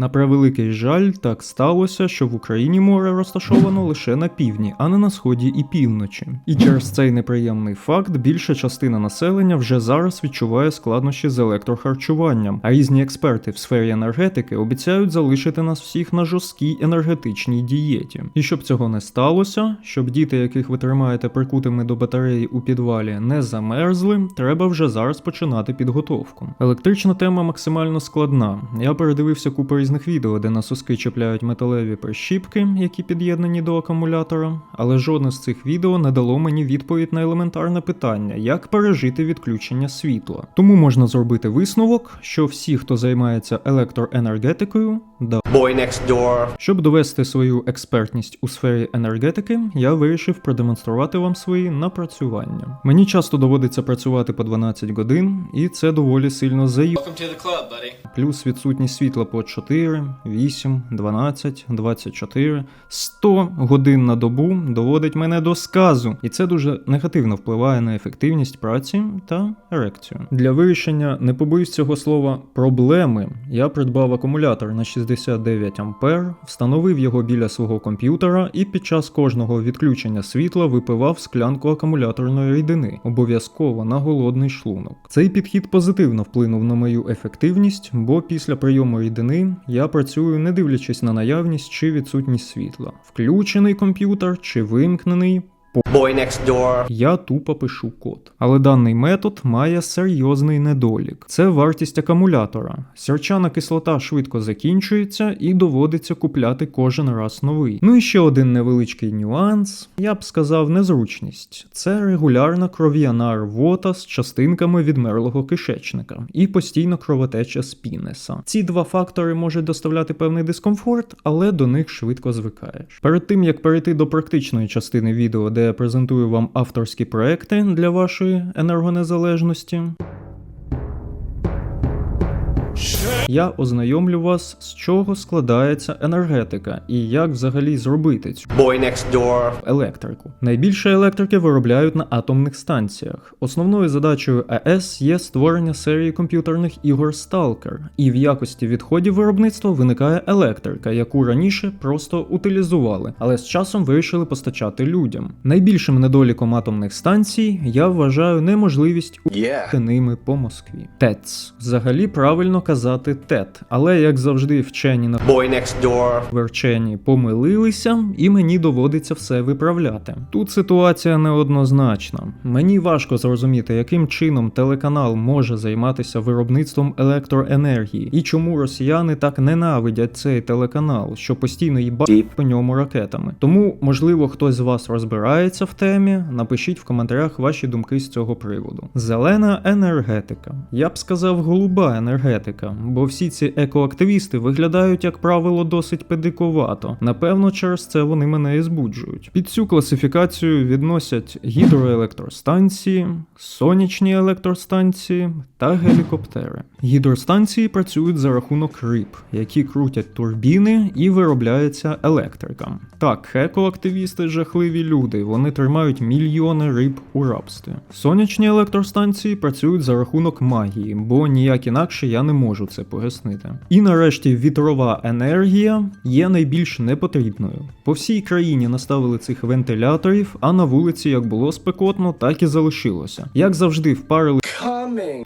На превеликий жаль, так сталося, що в Україні море розташовано лише на півдні, а не на сході і півночі. І через цей неприємний факт більша частина населення вже зараз відчуває складнощі з електрохарчуванням, а різні експерти в сфері енергетики обіцяють залишити нас всіх на жорсткій енергетичній дієті. І щоб цього не сталося, щоб діти, яких ви тримаєте прикутими до батареї у підвалі, не замерзли, треба вже зараз починати підготовку. Електрична тема максимально складна. Я передивився купу різних відео, де на соски чіпляють металеві прищіпки, які під'єднані до акумулятора, але жодне з цих відео не дало мені відповідь на елементарне питання, як пережити відключення світла. Тому можна зробити висновок, що всі, хто займається електроенергетикою, да. Boy next door. Щоб довести свою експертність у сфері енергетики, я вирішив продемонструвати вам свої напрацювання. Мені часто доводиться працювати по 12 годин, і це доволі сильно заю. Плюс відсутність світла по 4, 8, 12, 24, 100 годин на добу доводить мене до сказу, і це дуже негативно впливає на ефективність праці та ерекцію. Для вирішення, не побоюсь цього слова, проблеми я придбав акумулятор на 69 ампер, встановив його біля свого комп'ютера і під час кожного відключення світла випивав склянку акумуляторної рідини, обов'язково на голодний шлунок. Цей підхід позитивно вплинув на мою ефективність, бо після прийому рідини я працюю не дивлячись на наявність чи відсутність світла. Включений комп'ютер чи вимкнений. Boy next door. Я тупо пишу код. Але даний метод має серйозний недолік. Це вартість акумулятора. Сірчана кислота швидко закінчується і доводиться купляти кожен раз новий. Ну і ще один невеличкий нюанс, я б сказав, незручність. Це регулярна кров'яна рвота з частинками відмерлого кишечника і постійно кровотеча з пінеса. Ці два фактори можуть доставляти певний дискомфорт, але до них швидко звикаєш. Перед тим як перейти до практичної частини відео, де я презентую вам авторські проекти для вашої енергонезалежності. Я ознайомлю вас, з чого складається енергетика і як взагалі зробити цю Boy next door. електрику. Найбільше електрики виробляють на атомних станціях. Основною задачею АЕС є створення серії комп'ютерних ігор Stalker, і в якості відходів виробництва виникає електрика, яку раніше просто утилізували, але з часом вирішили постачати людям. Найбільшим недоліком атомних станцій я вважаю неможливість Yeah. ними по Москві. ТЕЦ. Взагалі правильно казати ТЕТ, але як завжди вчені на Boy next door. Верчені помилилися, і мені доводиться все виправляти. Тут ситуація неоднозначна. Мені важко зрозуміти, яким чином телеканал може займатися виробництвом електроенергії, і чому росіяни так ненавидять цей телеканал, що постійно їбать по ньому ракетами. Тому, можливо, хтось з вас розбирається в темі. Напишіть в коментарях ваші думки з цього приводу. Зелена енергетика. Я б сказав, голуба енергетика, бо всі ці екоактивісти виглядають, як правило, досить педикувато. Напевно, через це вони мене і збуджують. Під цю класифікацію відносять гідроелектростанції, сонячні електростанції та гелікоптери. Гідростанції працюють за рахунок риб, які крутять турбіни і виробляється електрика. Так, екоактивісти жахливі люди, вони тримають мільйони риб у рабстві. Сонячні електростанції працюють за рахунок магії, бо ніяк інакше я не можу це пояснити. І нарешті вітрова енергія є найбільш непотрібною. По всій країні наставили цих вентиляторів, а на вулиці як було спекотно, так і залишилося. Як завжди, впарили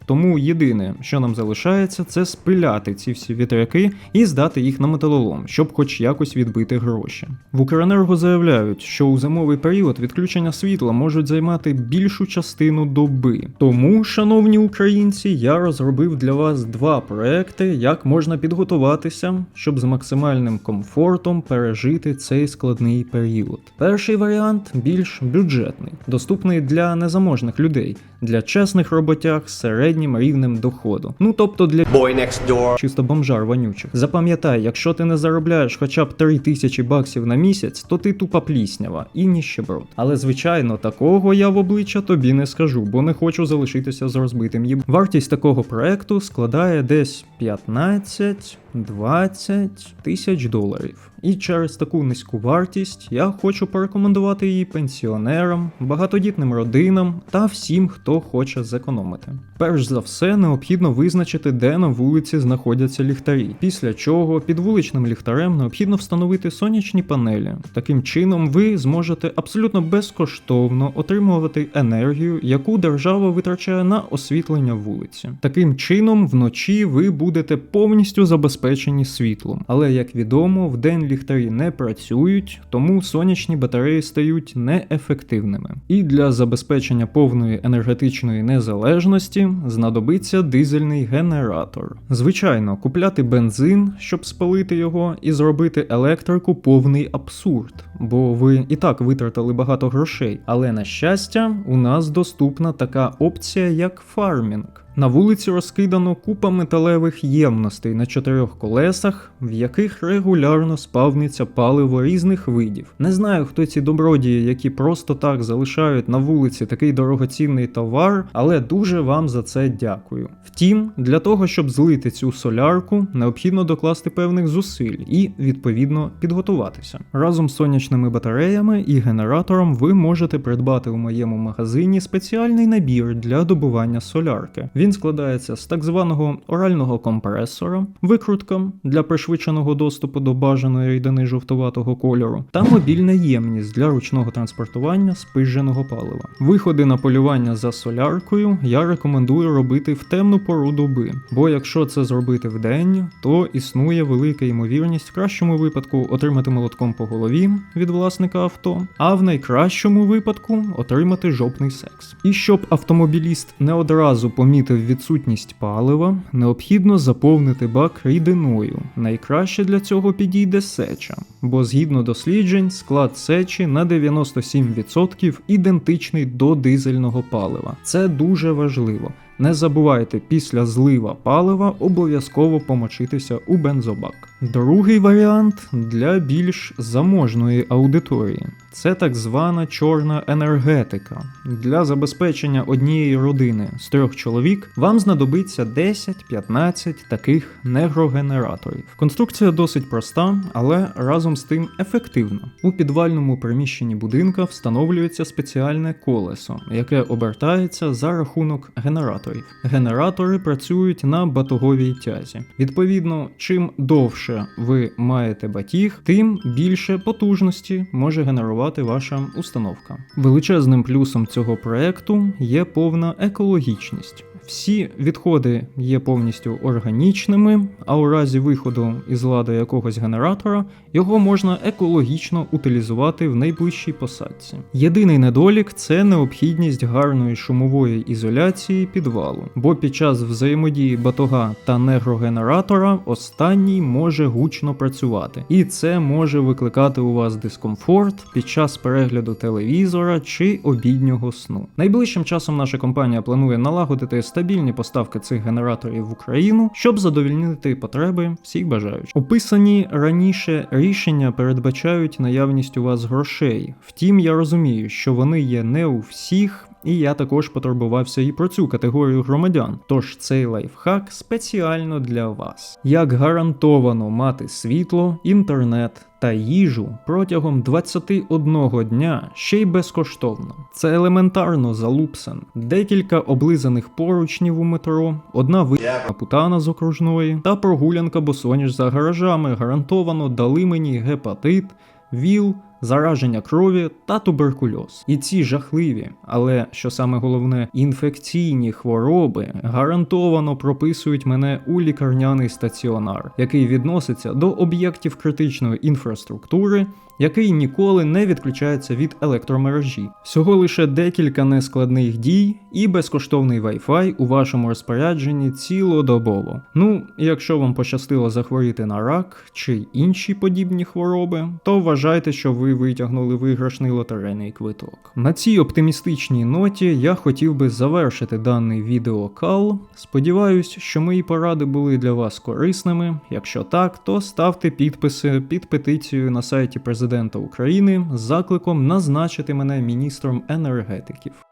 тому єдине, що нам залишається, це спиляти ці всі вітряки і здати їх на металолом, щоб хоч якось відбити гроші. В Укренерго заявляють, що у зимовий період відключення світла можуть займати більшу частину доби. Тому, шановні українці, я розробив для вас два проекти, як можна підготуватися, щоб з максимальним комфортом пережити цей складний період. Перший варіант більш бюджетний, доступний для незаможних людей, для чесних роботяг середнім рівнем доходу. Ну тобто для Boy next door. чисто бомжар вонючих. Запам'ятай, якщо ти не заробляєш хоча б 3 тисячі баксів на місяць, то ти тупа пліснява і ніщеброд. Але звичайно, такого я в обличчя тобі не скажу, бо не хочу залишитися з розбитим їб. Вартість такого проекту складає десь 15-20 тисяч доларів. І через таку низьку вартість я хочу порекомендувати її пенсіонерам, багатодітним родинам та всім, хто хоче зекономити. Перш за все, необхідно визначити, де на вулиці знаходяться ліхтарі. Після чого під вуличним ліхтарем необхідно встановити сонячні панелі. Таким чином, ви зможете абсолютно безкоштовно отримувати енергію, яку держава витрачає на освітлення вулиці. Таким чином, вночі ви будете повністю забезпечені світлом. Але як відомо, вдень ліхтарі не працюють, тому сонячні батареї стають неефективними. І для забезпечення повної енергетичної незалежності знадобиться дизельний генератор. Звичайно, купляти бензин, щоб спалити його, і зробити електрику повний абсурд, бо ви і так витратили багато грошей. Але на щастя, у нас доступна така опція, як фармінг. На вулиці розкидано купа металевих ємностей на чотирьох колесах, в яких регулярно спавниться паливо різних видів. Не знаю, хто ці добродії, які просто так залишають на вулиці такий дорогоцінний товар, але дуже вам за це дякую. Втім, для того, щоб злити цю солярку, необхідно докласти певних зусиль і відповідно підготуватися. Разом з сонячними батареями і генератором ви можете придбати у моєму магазині спеціальний набір для добування солярки. Він складається з так званого орального компресора, викрутка для пришвидшеного доступу до бажаної рідини жовтуватого кольору, та мобільна ємність для ручного транспортування спиженого палива. Виходи на полювання за соляркою я рекомендую робити в темну пору доби, бо якщо це зробити вдень, то існує велика ймовірність в кращому випадку отримати молотком по голові від власника авто, а в найкращому випадку отримати жопний секс. І щоб автомобіліст не одразу помітив відсутність палива, необхідно заповнити бак рідиною. Найкраще для цього підійде сеча, бо згідно досліджень, склад сечі на 97% ідентичний до дизельного палива. Це дуже важливо. Не забувайте після злива палива обов'язково помочитися у бензобак. Другий варіант для більш заможної аудиторії. Це так звана чорна енергетика. Для забезпечення однієї родини з трьох чоловік вам знадобиться 10-15 таких негрогенераторів. Конструкція досить проста, але разом з тим ефективна. У підвальному приміщенні будинка встановлюється спеціальне колесо, яке обертається за рахунок генераторів. Генератори працюють на батоговій тязі. Відповідно, чим довше ви маєте батіг, тим більше потужності може генерувати ваша установка. Величезним плюсом цього проекту є повна екологічність. Всі відходи є повністю органічними, а у разі виходу із ладу якогось генератора його можна екологічно утилізувати в найближчій посадці. Єдиний недолік це необхідність гарної шумової ізоляції підвалу, бо під час взаємодії батога та негрогенератора останній може гучно працювати, і це може викликати у вас дискомфорт під час перегляду телевізора чи обіднього сну. Найближчим часом наша компанія планує налагодити стабільні поставки цих генераторів в Україну, щоб задовільнити потреби всіх бажаючих. Описані раніше рішення передбачають наявність у вас грошей. Втім, я розумію, що вони є не у всіх. І я також потурбувався і про цю категорію громадян. Тож цей лайфхак спеціально для вас. Як гарантовано мати світло, інтернет та їжу протягом 21 дня ще й безкоштовно. Це елементарно залупсен. Декілька облизаних поручнів у метро, одна випадка путана з окружної та прогулянка босоніж за гаражами гарантовано дали мені гепатит, ВІЛ, зараження крові та туберкульоз. І ці жахливі, але що саме головне, інфекційні хвороби гарантовано прописують мене у лікарняний стаціонар, який відноситься до об'єктів критичної інфраструктури. Який ніколи не відключається від електромережі. Всього лише декілька нескладних дій і безкоштовний Wi-Fi у вашому розпорядженні цілодобово. Ну, якщо вам пощастило захворіти на рак чи інші подібні хвороби, то вважайте, що ви витягнули виграшний лотерейний квиток. На цій оптимістичній ноті я хотів би завершити даний відеокал. Сподіваюсь, що мої поради були для вас корисними. Якщо так, то ставте підписи під петицією на сайті президента України з закликом назначити мене міністром енергетиків.